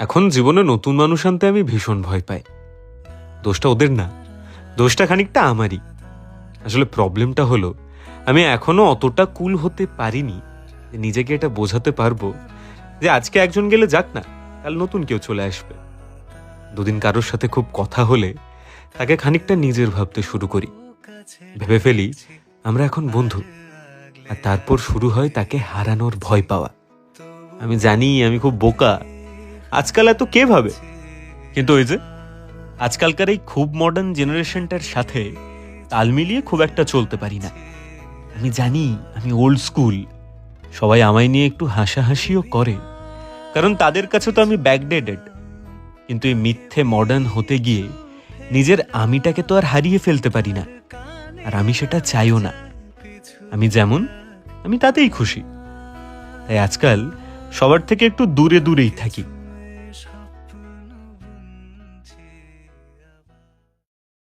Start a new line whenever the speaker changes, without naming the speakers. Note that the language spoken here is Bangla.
এখন জীবনে নতুন মানুষ আনতে আমি ভীষণ ভয় পাই। দোষটা ওদের না। দোষটা খানিকটা আমারই। আসলে প্রবলেমটা হলো, আমি এখনও অতটা কুল হতে পারিনি যে নিজেকে এটা বোঝাতে পারব যে আজকে একজন গেলে যাক না, কাল নতুন কেউ চলে আসবে। দুদিন কারোর সাথে খুব কথা হলে তাকে খানিকটা নিজের ভাবতে শুরু করি। ভেবে ফেলি, আমরা এখন বন্ধু। আর তারপর শুরু হয় তাকে হারানোর ভয় পাওয়া। আমি জানি, আমি খুব বোকা আজকাল এত কে ভাবে? কিন্তু ওই যে, আজকালকার এই খুব মডার্ন জেনারেশনটার সাথে তাল মিলিয়ে খুব একটা চলতে পারি না। আমি জানি, আমি ওল্ড স্কুল সবাই আমায় নিয়ে একটু হাসাহাসিও করে। কারণ তাদের কাছে তো আমি ব্যাকডেটেড কিন্তু এই মিথ্যে মডার্ন হতে গিয়ে নিজের আমিটাকে তো আর হারিয়ে ফেলতে পারি না। আর আমি সেটা চাইও না। আমি যেমন, আমি তাতেই খুশি। তাই আজকাল সবার থেকে একটু দূরে দূরেই থাকি।